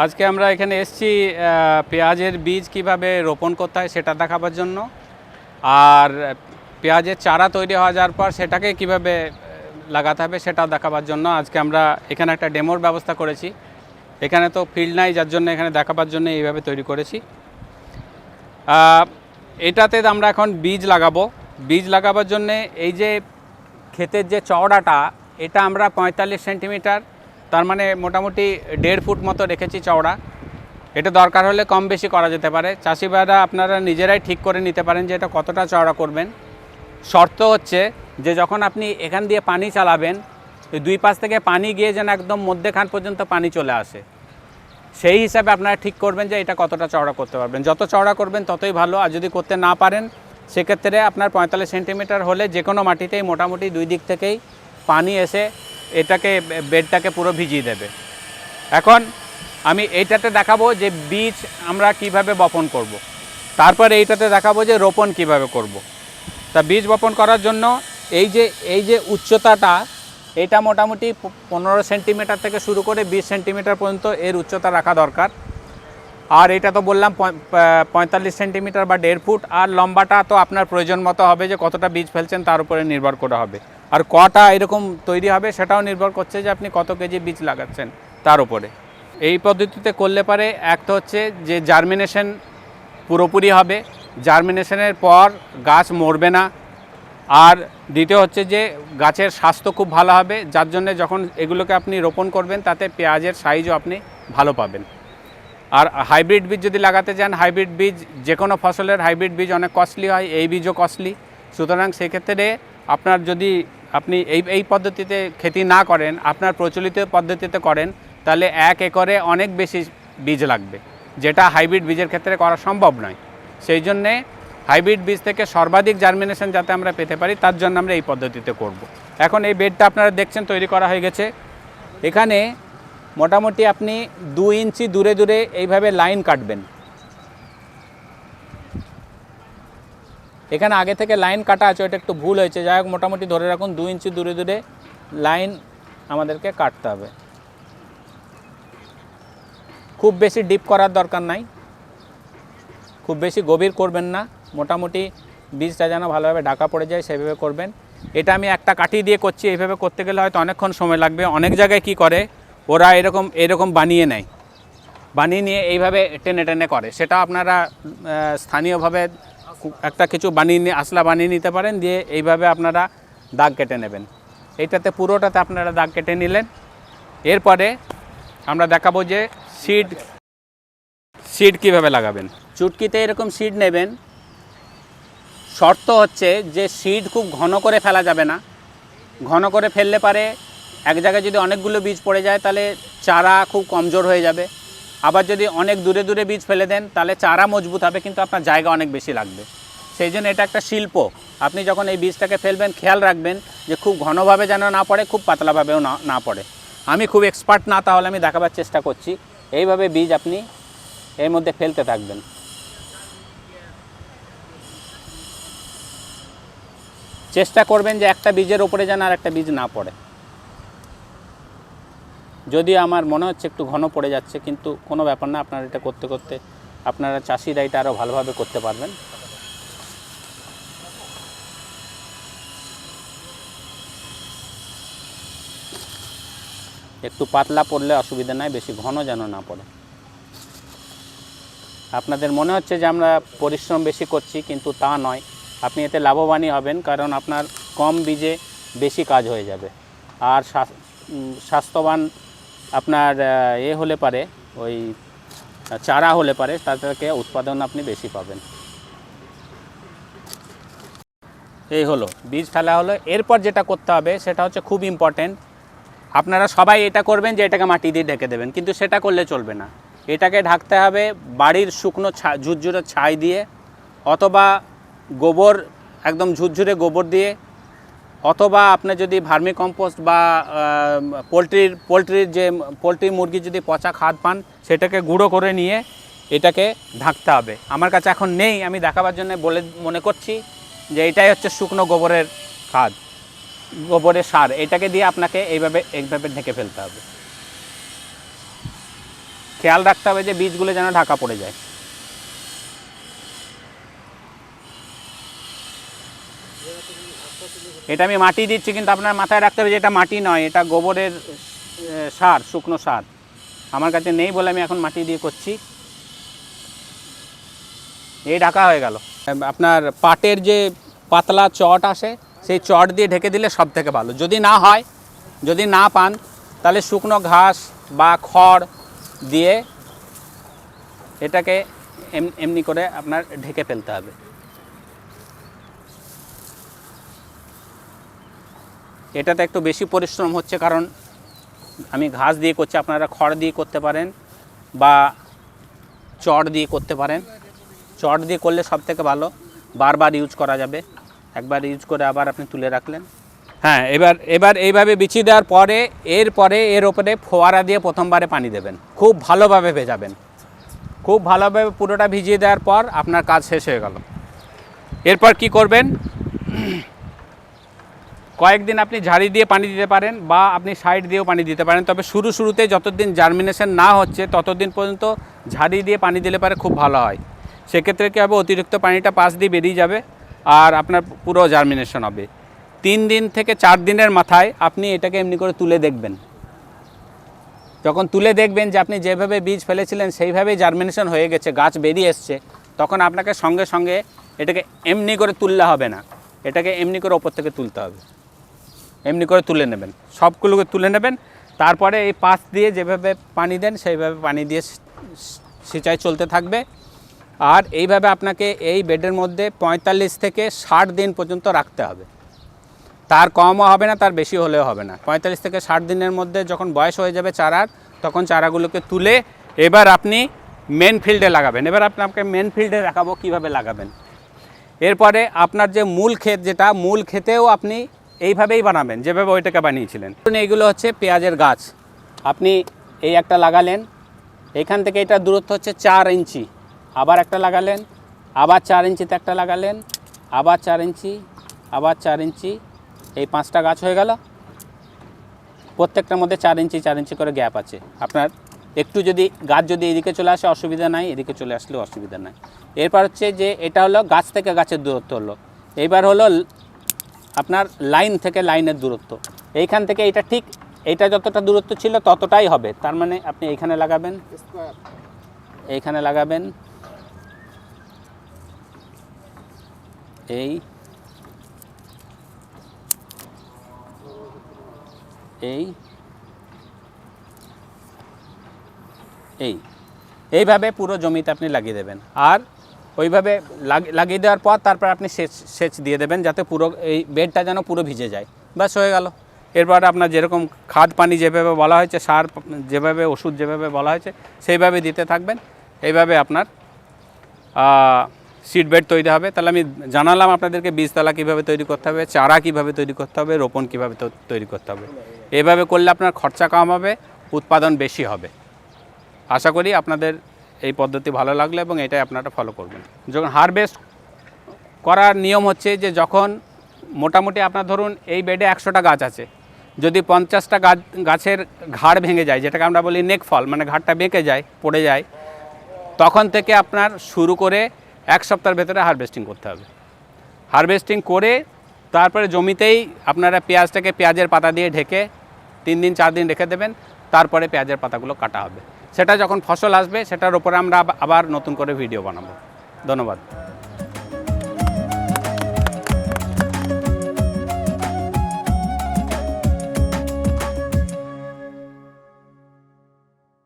আজকে আমরা এখানে এসেছি পেঁয়াজের বীজ কীভাবে রোপণ করতে হয় সেটা দেখাবার জন্য। আর পেঁয়াজের চারা তৈরি হয়ে যাওয়ার পর সেটাকে কীভাবে লাগাতে হবে সেটা দেখাবার জন্য। আজকে আমরা এখানে একটা ডেমোর ব্যবস্থা করেছি। এখানে তো ফিল্ড নাই, যার জন্য এখানে দেখাবার জন্য এইভাবে তৈরি করেছি। এটাতে আমরা এখন বীজ লাগাবো। বীজ লাগাবার জন্যে এই যে ক্ষেতের যে চওড়াটা, এটা আমরা পঁয়তাল্লিশ সেন্টিমিটার তার মানে মোটামুটি দেড় ফুট মতো রেখেছি চওড়া। এটা দরকার হলে কম বেশি করা যেতে পারে। চাষি ভাইরা আপনারা নিজেরাই ঠিক করে নিতে পারেন যে এটা কতটা চওড়া করবেন। শর্ত হচ্ছে যে যখন আপনি এখান দিয়ে পানি চালাবেন দুই পাশ থেকে পানি গিয়ে যেন একদম মধ্যেখান পর্যন্ত পানি চলে আসে। সেই হিসাবে আপনারা ঠিক করবেন যে এটা কতটা চওড়া করতে পারবেন। যত চওড়া করবেন, ততই ভালো। আর যদি করতে না পারেন, সেক্ষেত্রে আপনার পঁয়তাল্লিশ সেন্টিমিটার হলে যে কোনো মাটিতেই মোটামুটি দুই দিক থেকেই পানি এসে এটাকে, বেডটাকে পুরো ভিজিয়ে দেবে এখন আমি এইটাতে দেখাবো যে বীজ আমরা কীভাবে বপন করব। তারপরে এইটাতে দেখাবো যে রোপণ কীভাবে করব। তা বীজ বপন করার জন্য এই যে এই যে উচ্চতাটা, এটা মোটামুটি পনেরো সেন্টিমিটার থেকে শুরু করে বিশ সেন্টিমিটার পর্যন্ত এর উচ্চতা রাখা দরকার আর এটা তো বললাম পঁয়তাল্লিশ সেন্টিমিটার বা দেড় ফুট আর লম্বাটা তো আপনার প্রয়োজন মতো হবে যে কতটা বীজ ফেলছেন তার উপরে নির্ভর করে হবে আর কটা এরকম তৈরি হবে সেটাও নির্ভর করছে যে আপনি কত কেজি বীজ লাগাচ্ছেন তার উপরে। এই পদ্ধতিতে করলে পারে এক তো হচ্ছে যে জার্মিনেশন পুরোপুরি হবে জার্মিনেশনের পর গাছ মরবে না। আর দ্বিতীয় হচ্ছে যে গাছের স্বাস্থ্য খুব ভালো হবে, যার জন্য যখন এগুলোকে আপনি রোপণ করবেন তাতে পেঁয়াজের সাইজও আপনি ভালো পাবেন। আর হাইব্রিড বীজ যদি লাগাতে চান হাইব্রিড বীজ যে কোনো ফসলের হাইব্রিড বীজ অনেক কস্টলি হয়, এই বীজও কস্টলি সুতরাং সেক্ষেত্রে আপনার যদি আপনি এই এই পদ্ধতিতে খেতি না করেন, আপনার প্রচলিত পদ্ধতিতে করেন, তাহলে এক একরে অনেক বেশি বীজ লাগবে, যেটা হাইব্রিড বীজের ক্ষেত্রে করা সম্ভব নয়। সেই জন্যে হাইব্রিড বীজ থেকে সর্বাধিক জার্মিনেশন যাতে আমরা পেতে পারি, তার জন্য আমরা এই পদ্ধতিতে করব। এখন এই বেডটা আপনারা দেখছেন, তৈরি করা হয়ে গেছে। এখানে মোটামুটি আপনি দু ইঞ্চি দূরে দূরে এইভাবে লাইন কাটবেন। এখানে আগে থেকে লাইন কাটা আছে, ওটা একটু ভুল হয়েছে। যাই হোক, মোটামুটি ধরে রাখুন দু ইঞ্চি দূরে দূরে লাইন আমাদেরকে কাটতে হবে। খুব বেশি ডিপ করার দরকার নাই। খুব বেশি গভীর করবেন না। মোটামুটি বীজটা যেন ভালোভাবে ঢাকা পড়ে যায়, সেভাবে করবেন। এটা আমি একটা কাঠি দিয়ে করছি, এইভাবে করতে গেলে হয়তো অনেকক্ষণ সময় লাগবে। অনেক জায়গায় কি করে, ওরা এরকম এরকম বানিয়ে নেয়। বানিয়ে নিয়ে এইভাবে টেনে টেনে করে। সেটা আপনারা স্থানীয়ভাবে একটা কিছু বানিয়ে নিয়ে আসলা বানিয়ে নিতে পারেন, দিয়ে এইভাবে আপনারা দাগ কেটে নেবেন। এইটাতে পুরোটাতে আপনারা দাগ কেটে নিলেন। এরপরে আমরা দেখাবো যে সিড সিড কীভাবে লাগাবেন। চুটকিতে এরকম সিড নেবেন। শর্ত হচ্ছে যে সিড খুব ঘন করে ফেলা যাবে না। ঘন করে ফেললে পারে এক জায়গায় যদি অনেকগুলো বীজ পড়ে যায়, তাহলে চারা খুব কমজোর হয়ে যাবে। আবার যদি অনেক দূরে দূরে বীজ ফেলে দেন, তাহলে চারা মজবুত হবে, কিন্তু আপনার জায়গা অনেক বেশি লাগবে। সেই জন্য এটা একটা শিল্প। আপনি যখন এই বীজটাকে ফেলবেন, খেয়াল রাখবেন যে খুব ঘনভাবে যেন না পড়ে, খুব পাতলাভাবেও না না পড়ে। আমি খুব এক্সপার্ট না, তাহলে আমি দেখাবার চেষ্টা করছি। এইভাবে বীজ আপনি এর মধ্যে ফেলতে থাকবেন। চেষ্টা করবেন যে একটা বীজের ওপরে যেন আর একটা বীজ না পড়ে। যদিও আমার মনে হচ্ছে একটু ঘন পড়ে যাচ্ছে, কিন্তু কোনো ব্যাপার না, আপনারা এটা করতে করতে আপনারা চাষিরা এটা আরও ভালোভাবে করতে পারবেন। একটু পাতলা পড়লে অসুবিধা নাই, বেশি ঘন যেন না পড়ে। আপনাদের মনে হচ্ছে যে আমরা পরিশ্রম বেশি করছি, কিন্তু তা নয়। আপনি এতে লাভবানই হবেন, কারণ আপনার কম বীজে বেশি কাজ হয়ে যাবে। আর স্বাস্থ্যবান আপনার এ হলে পারে, ওই চারা হলে পারে তার থেকে উৎপাদন আপনি বেশি পাবেন। এই হলো, বীজ ফেলা হলো। এরপর যেটা করতে হবে, সেটা হচ্ছে খুব ইম্পর্টেন্ট আপনারা সবাই এটা করবেন যে এটাকে মাটি দিয়ে ঢেকে দেবেন, কিন্তু সেটা করলে চলবে না। এটাকে ঢাকতে হবে বাড়ির শুকনো ছা, ঝুরঝুরে ছাই দিয়ে, অথবা গোবর, একদম ঝুরঝুরে গোবর দিয়ে অথবা আপনি যদি ভার্মি কম্পোস্ট বা পোলট্রির পোলট্রির যে, পোলট্রি মুরগি যদি পচা খাদ পান, সেটাকে গুঁড়ো করে নিয়ে এটাকে ঢাকতে হবে। আমার কাছে এখন নেই, আমি দেখাবার জন্য বলে, মনে করছি যে এটাই হচ্ছে শুকনো গোবরের খাদ, গোবরের সার। এটাকে দিয়ে আপনাকে এইভাবে এইভাবে ঢেকে ফেলতে হবে। খেয়াল রাখতে হবে যে বীজগুলো যেন ঢাকা পড়ে যায়। এটা আমি মাটি দিচ্ছি, কিন্তু আপনার মাথায় রাখতে হবে যে এটা মাটি নয়, এটা গোবরের সার, শুকনো সার। আমার কাছে নেই বলে আমি এখন মাটি দিয়ে করছি। এই ঢাকা হয়ে গেল। আপনার পাটের যে পাতলা চট আসে, সেই চট দিয়ে ঢেকে দিলে সব থেকে ভালো। যদি না হয়, যদি না পান, তাহলে শুকনো ঘাস বা খড় দিয়ে এটাকে এম- এমনি করে আপনার ঢেকে ফেলতে হবে। এটাতে একটু বেশি পরিশ্রম হচ্ছে কারণ আমি ঘাস দিয়ে করছি, আপনারা খড় দিয়ে করতে পারেন বা চট দিয়ে করতে পারেন। চট দিয়ে করলে সব থেকে ভালো, বারবার ইউজ করা যাবে। একবার ইউজ করে আবার আপনি তুলে রাখলেন। হ্যাঁ এবার এবার এইভাবে বিছিয়ে দেওয়ার পরে, এরপরে এর ওপরে ফোয়ারা দিয়ে প্রথমবারে পানি দেবেন। খুব ভালোভাবে ভেজাবেন। খুব ভালোভাবে পুরোটা ভিজিয়ে দেওয়ার পর আপনার কাজ শেষ হয়ে গেল। এরপর কি করবেন? কয়েকদিন আপনি ঝাড়ি দিয়ে পানি দিতে পারেন বা আপনি সাইড দিয়েও পানি দিতে পারেন। তবে শুরু শুরুতে যতদিন জার্মিনেশন না হচ্ছে, ততদিন পর্যন্ত ঝাড়ি দিয়ে পানি দিলে পারে খুব ভালো হয়। সেক্ষেত্রে কী হবে? অতিরিক্ত পানিটা পাশ দিয়ে বেরিয়ে যাবে আর আপনার পুরো জার্মিনেশন হবে। তিন দিন থেকে চার দিনের মাথায় আপনি এটাকে এমনি করে তুলে দেখবেন। যখন তুলে দেখবেন যে আপনি যেভাবে বীজ ফেলেছিলেন, সেইভাবেই জার্মিনেশন হয়ে গেছে, গাছ বেরিয়ে এসছে, তখন আপনাকে সঙ্গে সঙ্গে এটাকে এমনি করে তুললে হবে না। এটাকে এমনি করে ওপর থেকে তুলতে হবে। এমনি করে তুলে নেবেন। সবগুলোকে তুলে নেবেন। তারপরে এই পাশ দিয়ে যেভাবে পানি দেন, সেইভাবে পানি দিয়ে সিঁচাই চলতে থাকবে। আর এইভাবে আপনাকে এই বেডের মধ্যে পঁয়তাল্লিশ থেকে ষাট দিন পর্যন্ত রাখতে হবে। তার কমও হবে না, তার বেশি হলেও হবে না। পঁয়তাল্লিশ থেকে ষাট দিনের মধ্যে যখন বয়স হয়ে যাবে চারার, তখন চারাগুলোকে তুলে এবার আপনি মেন ফিল্ডে লাগাবেন। এবার আপনাকে মেন ফিল্ডে রাখাবো, কীভাবে লাগাবেন? এরপরে আপনার যে মূল ক্ষেত, যেটা মূল ক্ষেতেও আপনি এইভাবেই বানাবেন, যেভাবে ওইটাকে বানিয়েছিলেন। এইগুলো হচ্ছে পেঁয়াজের গাছ। আপনি এই একটা লাগালেন, এখান থেকে এটা দূরত্ব হচ্ছে চার ইঞ্চি। আবার একটা লাগালেন, আবার চার ইঞ্চিতে একটা লাগালেন, আবার চার ইঞ্চি, আবার চার ইঞ্চি, এই পাঁচটা গাছ হয়ে গেল। প্রত্যেকটার মধ্যে চার ইঞ্চি চার ইঞ্চি করে গ্যাপ আছে। আপনার একটু যদি গাছ যদি এদিকে চলে আসে, অসুবিধা নাই, এদিকে চলে আসলেও অসুবিধা নাই। এরপর হচ্ছে যে, এটা হলো গাছ থেকে গাছের দূরত্ব হলো। এইবার হলো আপনার লাইন থেকে লাইনের দূরত্ব। এইখান থেকে এটা ঠিক এইটা যতটা দূরত্ব ছিল ততটাই হবে। তার মানে আপনি এইখানে লাগাবেন। এইখানে লাগাবেন। এই। এই। এই। এইভাবে পুরো জমিতে আপনি লাগিয়ে দেবেন। আর ওইভাবে লাগিয়ে দেওয়ার পর তারপর আপনি সেচ সেচ দিয়ে দেবেন যাতে পুরো এই বেডটা যেন পুরো ভিজে যায়। ব্যাস হয়ে গেল। এরপর আপনার যেরকম খাদ পানি যেভাবে বলা হয়েছে, সার যেভাবে, ওষুধ যেভাবে বলা হয়েছে, সেইভাবে দিতে থাকবেন। এইভাবে আপনার সিড বেড তৈরি হবে। তাহলে আমি জানালাম আপনাদেরকে বীজতলা কীভাবে তৈরি করতে হবে, চারা কীভাবে তৈরি করতে হবে, রোপণ কীভাবে তৈরি করতে হবে। এভাবে করলে আপনার খরচা কম হবে, উৎপাদন বেশি হবে। আশা করি আপনাদের এই পদ্ধতি ভালো লাগল এবং এটাই আপনারা ফলো করবেন। যখন হারভেস্ট করার নিয়ম হচ্ছে যে যখন মোটামুটি আপনার ধরুন এই বেডে একশোটা গাছ আছে, যদি পঞ্চাশটা গাছ, গাছের ঘাড় ভেঙে যায়, যেটাকে আমরা বলি নেক ফল মানে ঘাড়টা বেঁকে যায়, পড়ে যায়, তখন থেকে আপনার শুরু করে এক সপ্তাহের ভেতরে হারভেস্টিং করতে হবে। হারভেস্টিং করে তারপরে জমিতেই আপনারা পেঁয়াজটাকে পেঁয়াজের পাতা দিয়ে ঢেকে তিন দিন, চার দিন রেখে দেবেন, তারপরে পেঁয়াজের পাতাগুলো কাটা হবে। সেটা যখন ফসল আসবে সেটার উপরে আমরা আবার নতুন করে ভিডিও বানাবো। ধন্যবাদ।